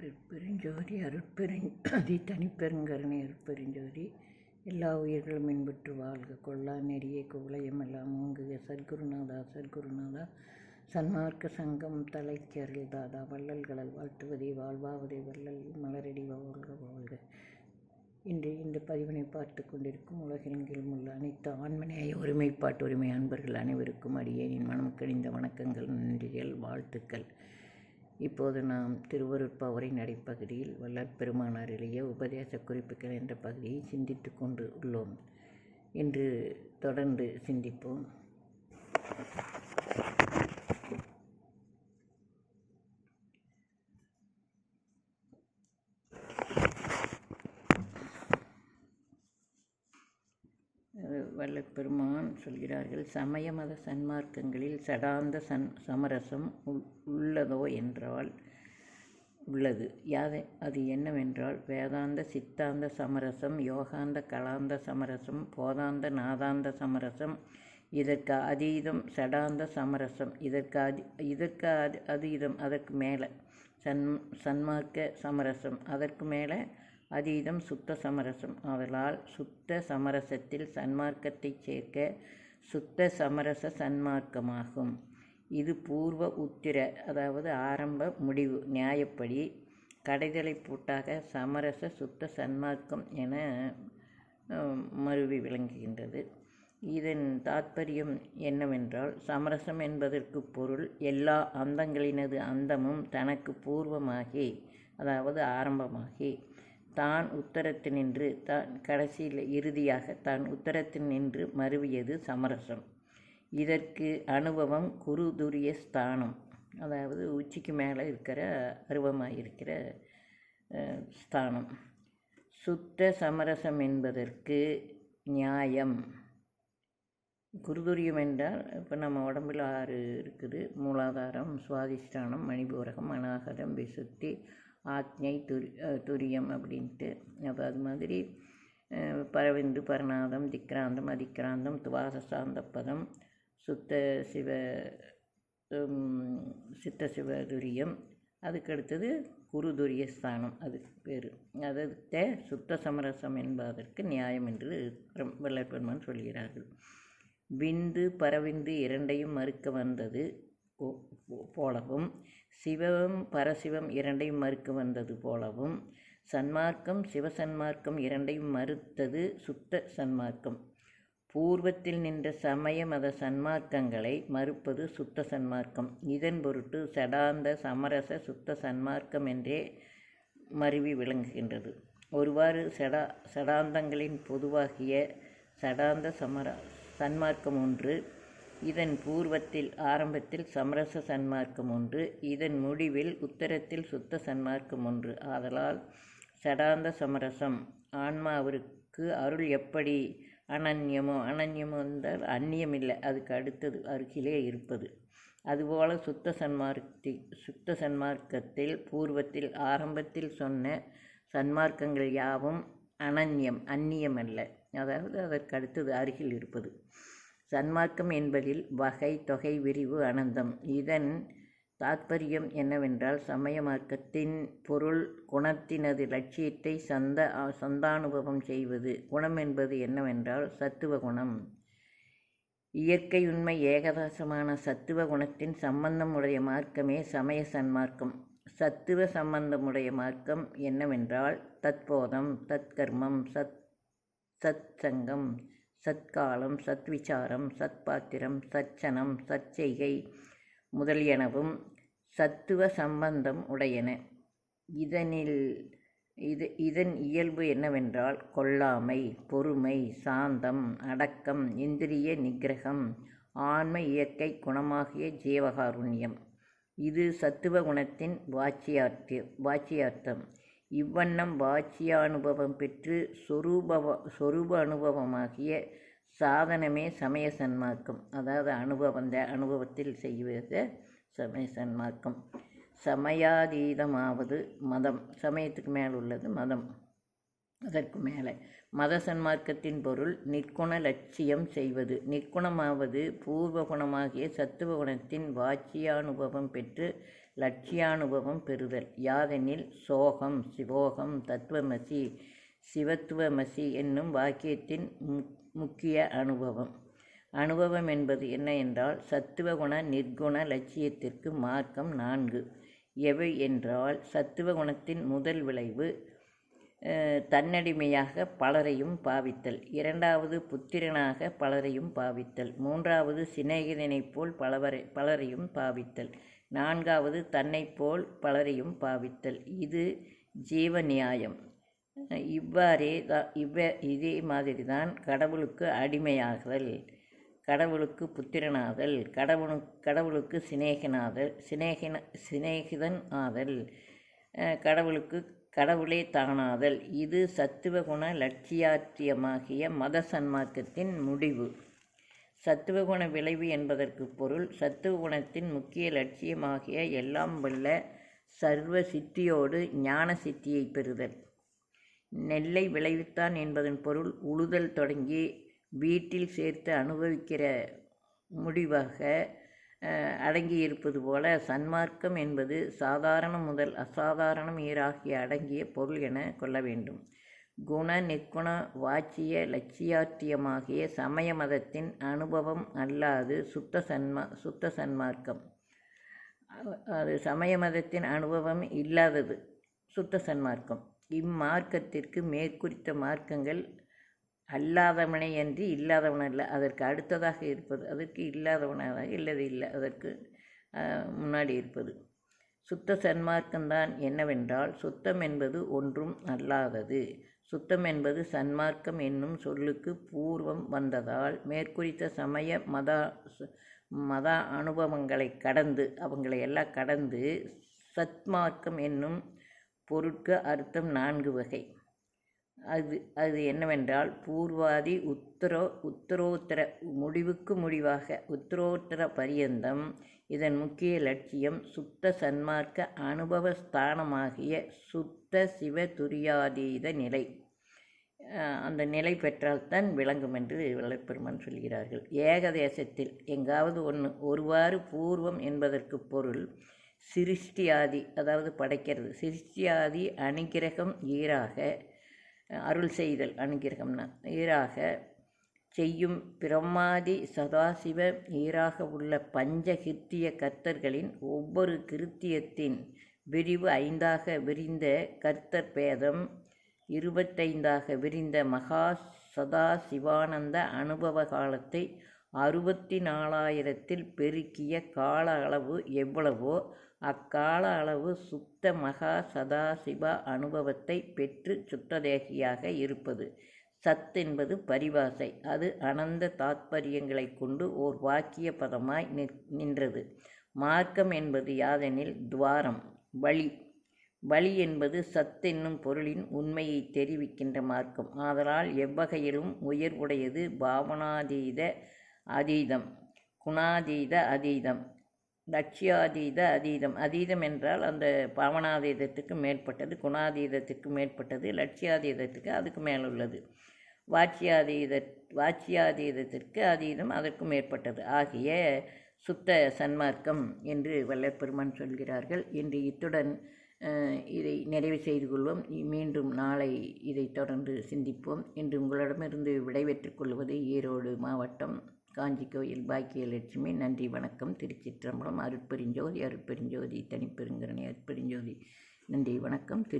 அருட்பெருஞ்சோதி அருட்பெருஞ்சோதி தனிப்பெருங்கருணை அருட்பெருஞ்சோதி எல்லா உயிர்களும் இன்புற்று வாழ்க. கொள்ளா நெறிய குவளையம் எல்லாம் ஓங்குக. சத்குருநாதா சத்குருநாதா. சன்மார்க்க சங்கம் தலைக்கரில் தாதா. வள்ளல்களல் வாழ்த்துவதே வாழ்வாவதே வள்ளல் மலரடி வாழ்க வாழ்க. இன்று இந்த பதிவினை பார்த்து கொண்டிருக்கும் உலகெங்கிலும் உள்ள அனைத்து ஆண்மநேய ஒருமைப்பாட்டு உரிமை அன்பர்கள் அனைவருக்கும் அடியேனின் மனம் கணிந்த வணக்கங்கள் நன்றிகள் வாழ்த்துக்கள். இப்போது நாம் திருவருட்பவரை நடைப்பகுதியில் வல்லற்பெருமானார் எழுதிய உபதேச குறிப்புகள் என்ற பகுதியை சிந்தித்து கொண்டு உள்ளோம். இன்று தொடர்ந்து சிந்திப்போம். வல்லப்பெருமான் சொல்கிறார்கள் சமய மத சன்மார்க்கங்களில் சடாந்த சன் சமரசம் உள் உள்ளதோ என்றால் உள்ளது. யாது அது என்னவென்றால் வேதாந்த சித்தாந்த சமரசம் யோகாந்த கலாந்த சமரசம் போதாந்த நாதாந்த சமரசம் இதற்கு அதீதம் சடாந்த சமரசம் இதற்கு அதி இதற்கு அது அதீதம் அதற்கு மேலே சன் சன்மார்க்க சமரசம் அதற்கு மேலே அதீதம் சுத்த சமரசம். ஆதலால் சுத்த சமரசத்தில் சன்மார்க்கத்தை சேர்க்க சுத்த சமரச சன்மார்க்கமாகும். இது பூர்வ உத்திர அதாவது ஆரம்ப முடிவு நியாயப்படி கடைதலை பூட்டாக சமரச சுத்த சன்மார்க்கம் என மருவி விளங்குகின்றது. இதன் தாத்பரியம் என்னவென்றால் சமரசம் என்பதற்கு பொருள் எல்லா அந்தங்களினது அந்தமும் தனக்கு பூர்வமாகி அதாவது ஆரம்பமாகி தான் உத்தரத்தில் நின்று தான் கடைசியில் இறுதியாக தான் உத்தரத்தில் நின்று மருவியது சமரசம். இதற்கு அனுபவம் குருதுரிய ஸ்தானம். அதாவது உச்சிக்கு மேலே இருக்கிற அருவமாக இருக்கிற ஸ்தானம். சுத்த சமரசம் என்பதற்கு நியாயம். குருதுரியம் என்றால் இப்போ நம்ம உடம்பில் ஆறு இருக்குது. மூலாதாரம் சுவாதிஷ்டானம் மணிபூரகம் அநாகரம் விசுத்தி ஆத்ஞை துரி துரியம் அப்படின்ட்டு. அப்போ அது மாதிரி பரவிந்து பரநாதம் திக்ராந்தம் அதிக்ராந்தம் துவாசசாந்த பதம் சுத்த சிவ சித்த சிவ துரியம். அதுக்கடுத்தது குருதுரிய ஸ்தானம் அது பேர். அதை சுத்த சமரசம் என்பதற்கு நியாயம் என்று வல்லற்பெருமான் சொல்கிறார்கள். விந்து பரவிந்து இரண்டையும் மறுக்க வந்தது போலவும் சிவம் பரசிவம் இரண்டையும் மறுக்க வந்தது போலவும் சன்மார்க்கம் சிவசன்மார்க்கம் இரண்டையும் மறுத்தது சுத்த சன்மார்க்கம். பூர்வத்தில் நின்ற சமய மத சன்மார்க்கங்களை மறுப்பது சுத்த சன்மார்க்கம். இதன் பொருட்டு சடாந்த சமரச சுத்த சன்மார்க்கம் என்றே மருவி விளங்குகின்றது. ஒருவாறு சடா சடாந்தங்களின் பொதுவாகிய சடாந்த சமர சன்மார்க்கம் ஒன்று இதன் பூர்வத்தில் ஆரம்பத்தில் சமரச சன்மார்க்கம் ஒன்று இதன் முடிவில் உத்தரத்தில் சுத்த சன்மார்க்கம் ஒன்று. ஆதலால் சடாந்த சமரசம். ஆன்மாவிற்கு அருள் எப்படி? அனன்யமோ? அனன்யமோ என்றால் அந்நியம் இல்லை அதுக்கு அடுத்தது அருகிலே இருப்பது. அதுபோல சுத்த சன்மார்க்கத்தி சுத்த சன்மார்க்கத்தில் பூர்வத்தில் ஆரம்பத்தில் சொன்ன சன்மார்க்கங்கள் யாவும் அனன்யம் அந்நியம் அல்ல. அதாவது அதற்கு அடுத்தது அருகில் இருப்பது. சன்மார்க்கம் என்பதில் வகை தொகை விரிவு அனந்தம். இதன் தாத்பரியம் என்னவென்றால் சமய மார்க்கத்தின் பொருள் குணத்தினது லட்சியத்தை சந்த சந்தானுபவம் செய்வது. குணம் என்பது என்னவென்றால் சத்துவ குணம். இயற்கை உண்மை ஏகதாசமான சத்துவ குணத்தின் சம்பந்தமுடைய மார்க்கமே சமய சன்மார்க்கம். சத்துவ சம்பந்தமுடைய மார்க்கம் என்னவென்றால் தத்போதம் தத்கர்மம் சத் சத்சங்கம் சத்காலம் சத்விசாரம் சத்பாத்திரம் சச்சனம் சச்செய்கை முதலியனவும் சத்துவ சம்பந்தம் உடையன. இதனில் இது இதன் இயல்பு என்னவென்றால் கொல்லாமை பொறுமை சாந்தம் அடக்கம் இந்திரிய நிகிரகம் ஆன்ம இயற்கை குணமாகிய ஜீவகாருண்யம். இது சத்துவ குணத்தின் வாட்சியார்த்தி வாட்சியார்த்தம் இவ்வண்ணம் வாட்சியானுபவம் பெற்று சொரூபவ சொரூப அனுபவமாகிய சாதனமே சமய சன்மார்க்கம் அதாவது அனுபவம் அந்த அனுபவத்தில் செய்வது சமய சன்மார்க்கம் சமயாதீதமாவது மதம். சமயத்துக்கு மேல் உள்ளது மதம். அதற்கு மேலே. மத சன்மார்க்கத்தின் பொருள் நிற்குண லட்சியம் செய்வது. நிற்குணமாவது பூர்வ குணமாகிய சத்துவ குணத்தின் வாட்சியானுபவம் பெற்று லட்சியானுபவம் பெறுதல். யாதெனில் சோகம் சிவோகம் தத்துவமசி சிவத்துவமசி என்னும் வாக்கியத்தின் முக்கிய அனுபவம். அனுபவம் என்பது என்ன என்றால் சத்துவகுண நிர்குண லட்சியத்திற்கு மார்க்கம் நான்கு. எவை என்றால் சத்துவ குணத்தின் முதல் விளைவு தன்னடிமையாக பலரையும் பாவித்தல். இரண்டாவது புத்திரனாக பலரையும் பாவித்தல். மூன்றாவது சிநேகிதனைப் போல் பலவரை பலரையும் பாவித்தல். நான்காவது தன்னைப்போல் பலரையும் பாவித்தல். இது ஜீவ நியாயம் இவ்வாறே தான் இவ்வ இதே மாதிரி தான் கடவுளுக்கு அடிமையாகுதல் கடவுளுக்கு புத்திரனாதல் கடவுளு கடவுளுக்கு சிநேகனாதல் சிநேகின சிநேகிதன் ஆதல் கடவுளுக்கு கடவுளே தானாதல். இது சத்துவகுண லட்சியாத்தியமாகிய மத சன்மார்க்கத்தின் முடிவு. சத்துவகுண விளைவு என்பதற்கு பொருள் சத்துவகுணத்தின் முக்கிய லட்சியமாகிய எல்லாம் வல்ல சர்வ சித்தியோடு ஞான சித்தியை பெறுதல். நெல்லை விளைவித்தான் என்பதன் பொருள் உழுதல் தொடங்கி வீட்டில் சேர்த்து அனுபவிக்கிற முடிவாக அடங்கியிருப்பது போல சன்மார்க்கம் என்பது சாதாரணம் முதல் அசாதாரணம் ஈராகிய அடங்கிய பொருள் என கொள்ள வேண்டும். குண நிக்குண வாச்சிய லட்சியார்த்தியமாகிய சமய மதத்தின் அனுபவம் அல்லாது சுத்த சன்மா சுத்த சன்மார்க்கம் அது சமய மதத்தின் அனுபவம் இல்லாதது சுத்த சன்மார்க்கம் இம்மார்க்கத்திற்கு மேற்குறித்த மார்க்கங்கள் அல்லாதவனை என்று இல்லாதவன் அல்ல அதற்கு அடுத்ததாக இருப்பது அதற்கு இல்லாதவனாக இல்லது இல்லை அதற்கு முன்னாடி இருப்பது. சுத்த சன்மார்க்கம்தான் என்னவென்றால் சுத்தம் என்பது ஒன்றும் அல்லாதது. சுத்தம் என்பது சன்மார்க்கம் என்னும் சொல்லுக்கு பூர்வம் வந்ததால் மேற்குறித்த சமய மத மத அனுபவங்களை கடந்து அவங்களை எல்லாம் கடந்து சத்மார்க்கம் என்னும் பொருட்க அர்த்தம் நான்கு வகை. அது அது என்னவென்றால் பூர்வாதி உத்தரோ உத்தரோத்தர முடிவுக்கு முடிவாக உத்தரோத்தர பரியந்தம் இதன் முக்கிய லட்சியம் சுத்த சன்மார்க்க அனுபவ ஸ்தானமாகிய சுத்த சிவ துரியாதீத நிலை அந்த நிலை பெற்றால்தான் விளங்கும் என்று வல்லப்பெருமான் சொல்கிறார்கள். ஏகதேசத்தில் எங்காவது ஒன்று ஒருவாறு பூர்வம் என்பதற்கு பொருள் சிருஷ்டியாதி அதாவது படைக்கிறது. சிருஷ்டியாதி அனுகிரகம் ஈராக அருள் செய்தல் அனுகிரகம்னா ஈராக செய்யும் பிரம்மாதி சதாசிவ ஈராக உள்ள பஞ்ச கிருத்திய கர்த்தர்களின் ஒவ்வொரு கிருத்தியத்தின் விரிவு ஐந்தாக விரிந்த கர்த்தர் பேதம் இருபத்தைந்தாக விரிந்த மகா சதா சிவானந்த அனுபவ காலத்தை அறுபத்தி நாலாயிரத்தில் பெருக்கிய கால அளவு எவ்வளவோ அக்கால அளவு சுத்த மகா சதாசிவ அனுபவத்தை பெற்று சுத்ததேகியாக இருப்பது. சத் என்பது பரிபாசை அது அனந்த தாத்பரியங்களை கொண்டு ஓர் வாக்கிய பதமாய் நின்றது. மார்க்கம் என்பது யாதெனில் துவாரம் வழி. வழி என்பது சத் என்னும் பொருளின் உண்மையை தெரிவிக்கின்ற மார்க்கம். ஆதலால் எவ்வகையிலும் உயர்வுடையது பாவனாதீத அதீதம். குணாதீத அதீதம். லட்சியாதீத அதீதம். அதீதம் என்றால் அந்த பாவனாதீதத்துக்கு மேற்பட்டது குணாதீதத்துக்கு மேற்பட்டது லட்சியாதீதத்துக்கு அதுக்கு மேலுள்ளது. வாட்சியாதீத வாட்சியாதீதத்திற்கு அதீதம் அதற்கு மேற்பட்டது. ஆகிய சுத்த சன்மார்க்கம் என்று வல்லப்பெருமான் சொல்கிறார்கள். என்று இத்துடன் இதை நிறைவு செய்து கொள்வோம். மீண்டும் நாளை இதை தொடர்ந்து சிந்திப்போம். இன்று உங்களிடமிருந்து விடைபெற்றுக் கொள்வது ஈரோடு மாவட்டம் காஞ்சி கோயில் பாக்கியலட்சுமி நன்றி வணக்கம். திருச்சிற்றம்பலம் அருட்பெருஞ்சோதி அருட்பெருஞ்சோதி தனிப்பெருங்கரணி அருட்பெருஞ்சோதி. நன்றி வணக்கம். திரு